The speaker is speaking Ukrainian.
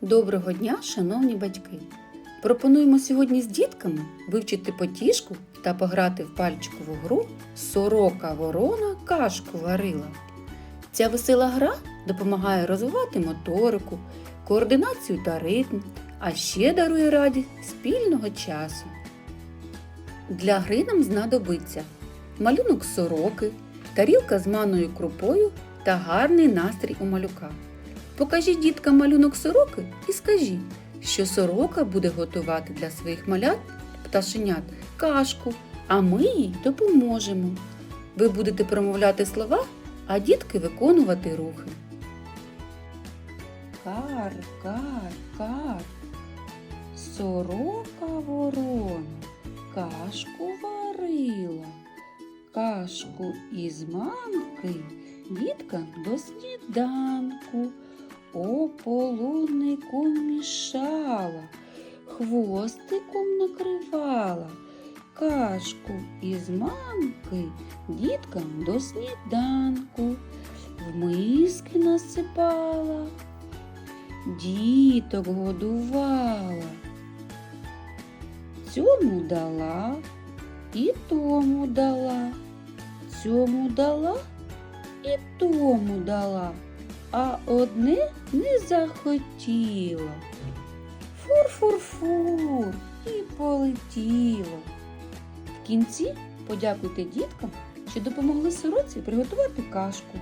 Доброго дня, шановні батьки! Пропонуємо сьогодні з дітками вивчити потішку та пограти в пальчикову гру Сорока ворона кашку варила. Ця весела гра допомагає розвивати моторику, координацію та ритм, а ще дарує радість спільного часу. Для гри нам знадобиться малюнок сороки, тарілка з манною крупою та гарний настрій у малюка. Покажіть діткам малюнок сороки і скажіть, що сорока буде готувати для своїх малят пташенят кашку, а ми їй допоможемо. Ви будете промовляти слова, а дітки виконувати рухи. Кар, кар, кар. Сорока ворона кашку варила. Кашку із манки діткам до сніданку. О мішала, хвостиком накривала, кашку із манки діткам до сніданку, в миски насипала, діток годувала, цьому дала і тому дала, цьому дала і тому дала а одне не захотіло. Фур-фур-фур і полетіло. В кінці подякуйте діткам, що допомогли сироці приготувати кашку.